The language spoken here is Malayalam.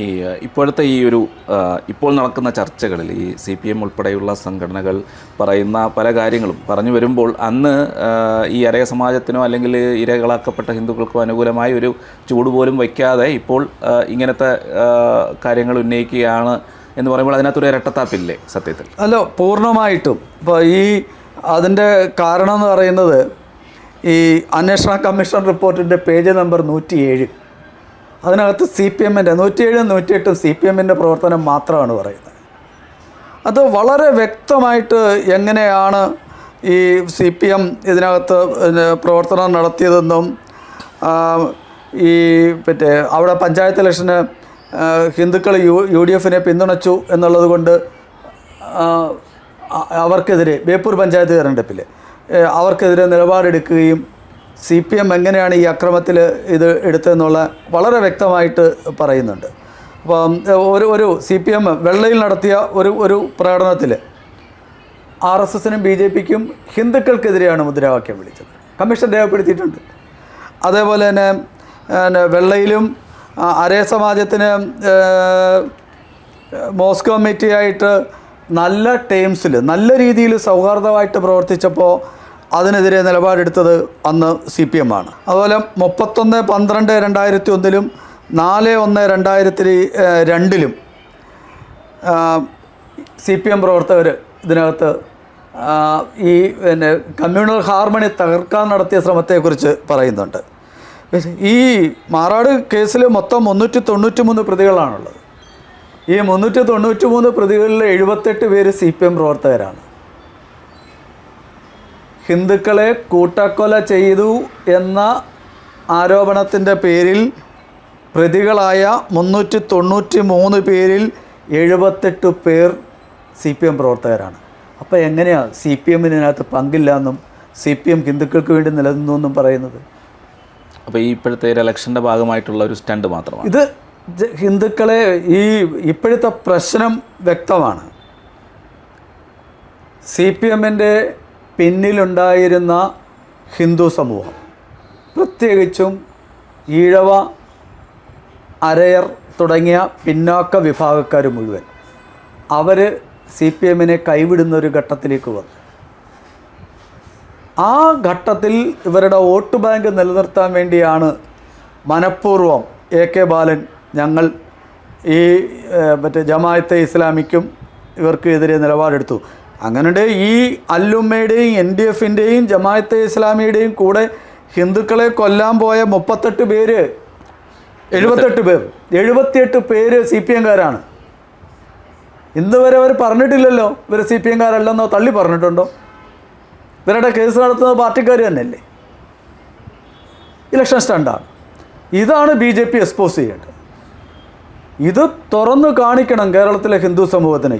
ഈ ഇപ്പോഴത്തെ ഈ ഒരു ഇപ്പോൾ നടക്കുന്ന ചർച്ചകളിൽ ഈ സി പി എം ഉൾപ്പെടെയുള്ള സംഘടനകൾ പറയുന്ന പല കാര്യങ്ങളും പറഞ്ഞു വരുമ്പോൾ അന്ന് ഈ അരയ സമാജത്തിനോ അല്ലെങ്കിൽ ഇരകളാക്കപ്പെട്ട ഹിന്ദുക്കൾക്കോ അനുകൂലമായ ഒരു ചൂട് പോലും വയ്ക്കാതെ ഇപ്പോൾ ഇങ്ങനത്തെ കാര്യങ്ങൾ ഉന്നയിക്കുകയാണ് എന്ന് പറയുമ്പോൾ അതിനകത്തൊരു ഇരട്ടത്താപ്പില്ലേ സത്യത്തിൽ? അല്ല പൂർണമായിട്ടും. ഇപ്പോൾ ഈ അതിന്റെ കാരണം എന്ന് പറയുന്നത് ഈ അന്വേഷണ കമ്മീഷൻ റിപ്പോർട്ടിന്റെ പേജ് നമ്പർ നൂറ്റിയേഴ്. അതിനകത്ത് സി പി എമ്മിന്റെ നൂറ്റിയേഴും നൂറ്റിയെട്ടും സി പി എമ്മിന്റെ പ്രവർത്തനം മാത്രമാണ് പറയുന്നത്. അത് വളരെ വ്യക്തമായിട്ട് എങ്ങനെയാണ് ഈ സി പി എം ഇതിനകത്ത് പ്രവർത്തനം നടത്തിയതെന്നും ഈ മറ്റേ അവിടെ പഞ്ചായത്ത് ഇലക്ഷന് ഹിന്ദുക്കൾ യു യു ഡി എഫിനെ പിന്തുണച്ചു എന്നുള്ളത് കൊണ്ട് അവർക്കെതിരെ ബേപ്പൂർ പഞ്ചായത്ത് തിരഞ്ഞെടുപ്പിൽ അവർക്കെതിരെ നിലപാടെടുക്കുകയും സി പി എം എങ്ങനെയാണ് ഈ അക്രമത്തിൽ ഇത് എടുത്തതെന്നുള്ള വളരെ വ്യക്തമായിട്ട് പറയുന്നുണ്ട്. അപ്പം ഒരു ഒരു സി പി എം വെള്ളയിൽ നടത്തിയ ഒരു ഒരു പ്രകടനത്തിൽ ആർ എസ് എസിനും ബി ജെ പിക്കും ഹിന്ദുക്കൾക്കെതിരെയാണ് മുദ്രാവാക്യം വിളിച്ചത്. കമ്മീഷൻ രേഖപ്പെടുത്തിയിട്ടുണ്ട്. അതേപോലെ തന്നെ വെള്ളയിലും അരേ സമാജത്തിന് മോസ്കോ കമ്മിറ്റിയായിട്ട് നല്ല ടേംസിൽ നല്ല രീതിയിൽ സൗഹാർദ്ദമായിട്ട് പ്രവർത്തിച്ചപ്പോൾ അതിനെതിരെ നിലപാടെടുത്തത് അന്ന് സി പി എം ആണ്. അതുപോലെ മുപ്പത്തൊന്ന് പന്ത്രണ്ട് രണ്ടായിരത്തി ഒന്നിലും നാല് ഒന്ന് രണ്ടായിരത്തി രണ്ടിലും സി പി എം പ്രവർത്തകർ ഇതിനകത്ത് ഈ പിന്നെ കമ്മ്യൂണൽ ഹാർമണി തകർക്കാൻ നടത്തിയ ശ്രമത്തെക്കുറിച്ച് പറയുന്നുണ്ട്. ഈ മാറാട് കേസിൽ മൊത്തം മുന്നൂറ്റി തൊണ്ണൂറ്റി മൂന്ന് പ്രതികളാണുള്ളത്. ഈ മുന്നൂറ്റി തൊണ്ണൂറ്റി മൂന്ന് പ്രതികളിൽ എഴുപത്തെട്ട് പേര് സി പി എം പ്രവർത്തകരാണ്. ഹിന്ദുക്കളെ കൂട്ടക്കൊല ചെയ്തു എന്ന ആരോപണത്തിന്റെ പേരിൽ പ്രതികളായ മുന്നൂറ്റി തൊണ്ണൂറ്റി മൂന്ന് പേരിൽ എഴുപത്തെട്ട് പേർ സി പി എം പ്രവർത്തകരാണ്. അപ്പോൾ എങ്ങനെയാണ് സി പി എമ്മിനകത്ത് പങ്കില്ല എന്നും സി പി എം ഹിന്ദുക്കൾക്ക് വേണ്ടി നിലനിന്നു എന്നും പറയുന്നത്? അപ്പോൾ ഈ ഇപ്പോഴത്തെ ഒരു ഇലക്ഷന്റെ ഭാഗമായിട്ടുള്ള ഒരു സ്റ്റണ്ട് മാത്രമാണ്. ഇത് ഹിന്ദുക്കളെ ഈ ഇപ്പോഴത്തെ പ്രശ്നം വ്യക്തമാണ്. സി പി എമ്മിന്റെ പിന്നിലുണ്ടായിരുന്ന ഹിന്ദു സമൂഹം. പ്രത്യേകിച്ചും ഈഴവ അരയർ തുടങ്ങിയ പിന്നാക്ക വിഭാഗക്കാർ മുഴുവൻ. അവർ സി പി എമ്മിനെ കൈവിടുന്ന ഒരു ഘട്ടത്തിലേക്ക് വന്നു. ആ ഘട്ടത്തിൽ ഇവരുടെ വോട്ട് ബാങ്ക് നിലനിർത്താൻ വേണ്ടിയാണ് മനഃപൂർവം എ കെ ബാലൻ ഞങ്ങൾ ഈ മറ്റേ ജമായത്തെ ഇസ്ലാമിക്കും ഇവർക്കെതിരെ നിലപാടെടുത്തു. അങ്ങനെ ഈ അല്ലുമ്മയുടെയും എൻ ഡി എഫിന്റെയും ജമായത്തെ ഇസ്ലാമിയുടെയും കൂടെ ഹിന്ദുക്കളെ കൊല്ലാൻ പോയ മുപ്പത്തെട്ട് പേര് എഴുപത്തെട്ട് പേർ എഴുപത്തിയെട്ട് പേര് സി പി എംകാരാണ്. ഇന്ന് വരെ അവർ പറഞ്ഞിട്ടില്ലല്ലോ ഇവർ സി പി എംകാരല്ലെന്നോ തള്ളി പറഞ്ഞിട്ടുണ്ടോ? ഇവരുടെ കേസ് നടത്തുന്നത് പാർട്ടിക്കാർ തന്നെയല്ലേ? ഇലക്ഷൻ സ്റ്റാൻഡാണ് ഇതാണ് ബി ജെ പി എക്സ്പോസ് ചെയ്യേണ്ടത്. ഇത് തുറന്നു കാണിക്കണം കേരളത്തിലെ ഹിന്ദു സമൂഹത്തിന്.